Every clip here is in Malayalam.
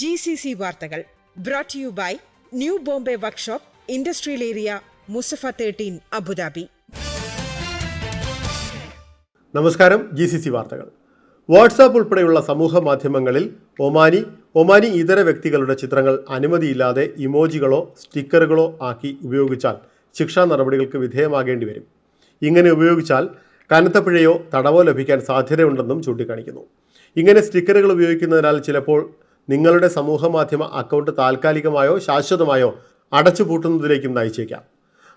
ജി സി സി വാർത്തകൾ brought you by New Bombay workshop industrial area Musaffah thirteen Abu Dhabi നമസ്കാരം ജി സി സി വാർത്തകൾ. വാട്സാപ്പ് ഉൾപ്പെടെയുള്ള സമൂഹ മാധ്യമങ്ങളിൽ ഒമാനി ഒമാനി ഇതര വ്യക്തികളുടെ ചിത്രങ്ങൾ അനുമതിയില്ലാതെ ഇമോജികളോ സ്റ്റിക്കറുകളോ ആക്കി ഉപയോഗിച്ചാൽ ശിക്ഷാ നടപടികൾക്ക് വിധേയമാകേണ്ടി വരും. ഇങ്ങനെ ഉപയോഗിച്ചാൽ കനത്ത പിഴയോ തടവോ ലഭിക്കാൻ സാധ്യതയുണ്ടെന്നും ചൂണ്ടിക്കാണിക്കുന്നു. ഇങ്ങനെ സ്റ്റിക്കറുകൾ ഉപയോഗിക്കുന്നതിനാൽ ചിലപ്പോൾ നിങ്ങളുടെ സമൂഹ മാധ്യമ അക്കൗണ്ട് താൽക്കാലികമായോ ശാശ്വതമായോ അടച്ചുപൂട്ടുന്നതിലേക്കും നയിച്ചേക്കാം.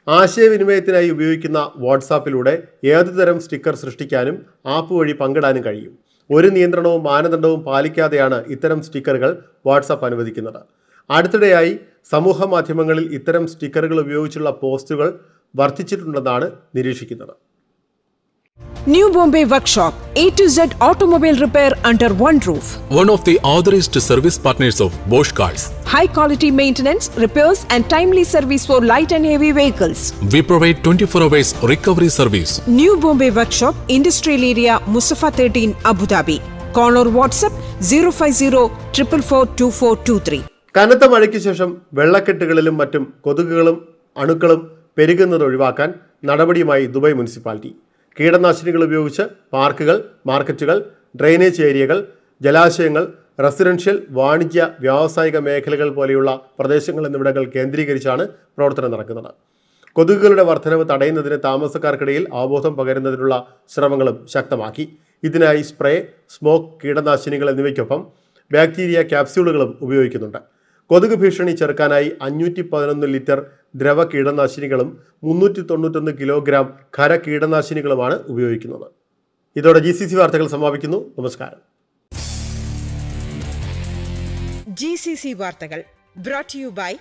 ആശയവിനിമയത്തിനായി ഉപയോഗിക്കുന്ന വാട്സാപ്പിലൂടെ ഏതുതരം സ്റ്റിക്കർ സൃഷ്ടിക്കാനും ആപ്പ് വഴി പങ്കിടാനും കഴിയും. ഒരു നിയന്ത്രണവും മാനദണ്ഡവും പാലിക്കാതെയാണ് ഇത്തരം സ്റ്റിക്കറുകൾ വാട്സാപ്പ് അനുവദിക്കുന്നത്. അടുത്തിടെയായി സമൂഹ മാധ്യമങ്ങളിൽ ഇത്തരം സ്റ്റിക്കറുകൾ ഉപയോഗിച്ചുള്ള പോസ്റ്റുകൾ വർദ്ധിച്ചിട്ടുണ്ടെന്നാണ് നിരീക്ഷിക്കുന്നത്. New Bombay workshop A to Z automobile repair under one roof one of the authorized service partners of Bosch Cars. high quality maintenance, repairs, and timely service for light and heavy vehicles. We provide 24 hours recovery service. New Bombay Workshop, Industrial Area, Musafa 13, Abu Dhabi. Call or WhatsApp 050 444 2423. കനത്ത മഴയ്ക്ക് ശേഷം വെള്ളക്കെട്ടുകളിലും മറ്റും കൊതുകുകളും അണുക്കളും പെരുകുന്നത് ഒഴിവാക്കാൻ നടപടിയുമായി ദുബായ് മുനിസിപ്പാലിറ്റി കീടനാശിനികൾ ഉപയോഗിച്ച് പാർക്കുകൾ മാർക്കറ്റുകൾ ഡ്രെയിനേജ് ഏരിയകൾ ജലാശയങ്ങൾ റെസിഡൻഷ്യൽ വാണിജ്യ വ്യാവസായിക മേഖലകൾ പോലെയുള്ള പ്രദേശങ്ങൾ എന്നിവിടങ്ങൾ കേന്ദ്രീകരിച്ചാണ് പ്രവർത്തനം നടക്കുന്നത്. കൊതുകുകളുടെ വർധനവ് തടയുന്നതിന് താമസക്കാർക്കിടയിൽ അവബോധം പകരുന്നതിനുള്ള ശ്രമങ്ങളും ശക്തമാക്കി. ഇതിനായി സ്പ്രേ സ്മോക്ക് കീടനാശിനികൾ എന്നിവയ്ക്കൊപ്പം ബാക്ടീരിയ ക്യാപ്സ്യൂളുകളും ഉപയോഗിക്കുന്നുണ്ട്. കൊതുക് ഭീഷണി ചെറുക്കാനായി അഞ്ഞൂറ്റി പതിനൊന്ന് ലിറ്റർ ദ്രവ കീടനാശിനികളും മുന്നൂറ്റി തൊണ്ണൂറ്റൊന്ന് കിലോഗ്രാം ഖര കീടനാശിനികളുമാണ് ഉപയോഗിക്കുന്നത്. ഇതോടെ ജി സി സി വാർത്തകൾ സമാപിക്കുന്നു. നമസ്കാരം. ജി സി സി വാർത്തകൾ brought you by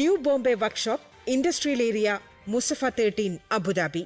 New Bombay workshop industrial area Musaffah thirteen Abu Dhabi